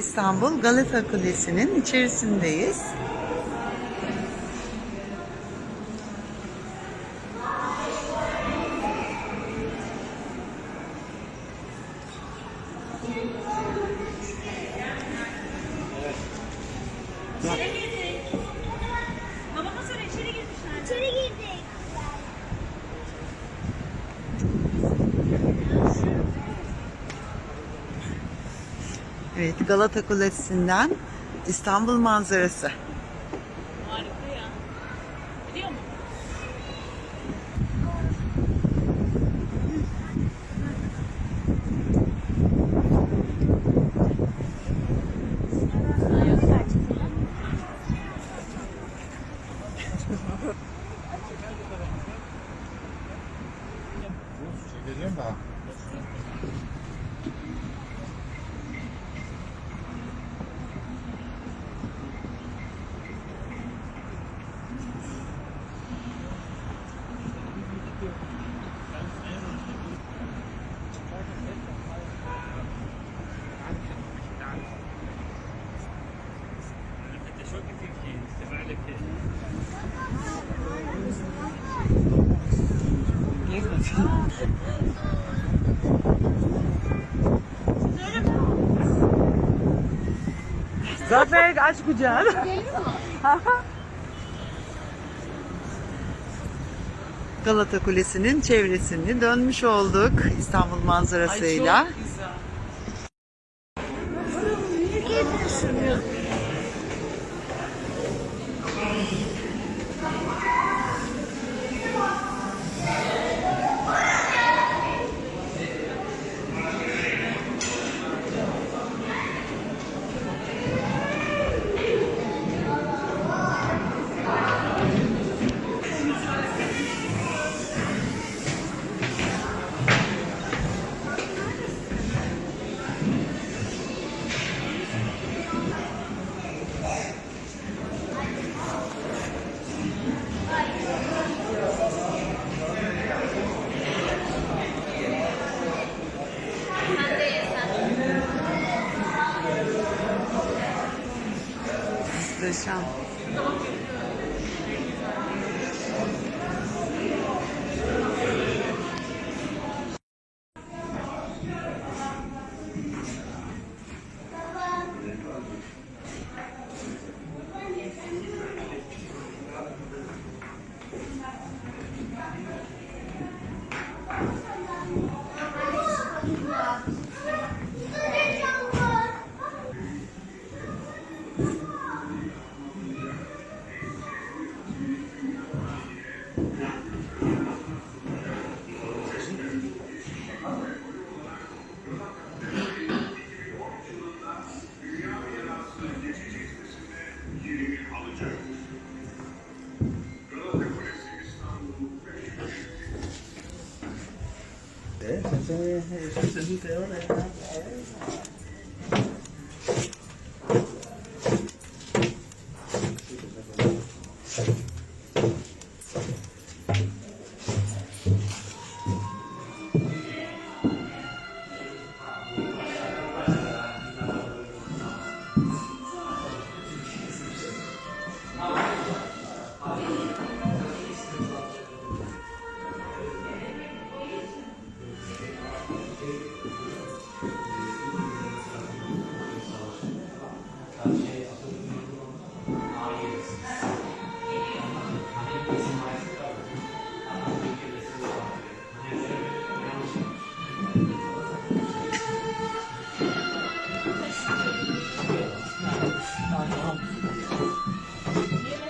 İstanbul Galata Kulesi'nin içerisindeyiz. İçeri Evet, Galata Kulesi'nden İstanbul manzarası. Harika ya. Biliyor musun? Geliyorum da. Zafer aç kucağını. Galata Kulesi'nin çevresini dönmüş olduk İstanbul manzarasıyla. this time. Este es, Thank.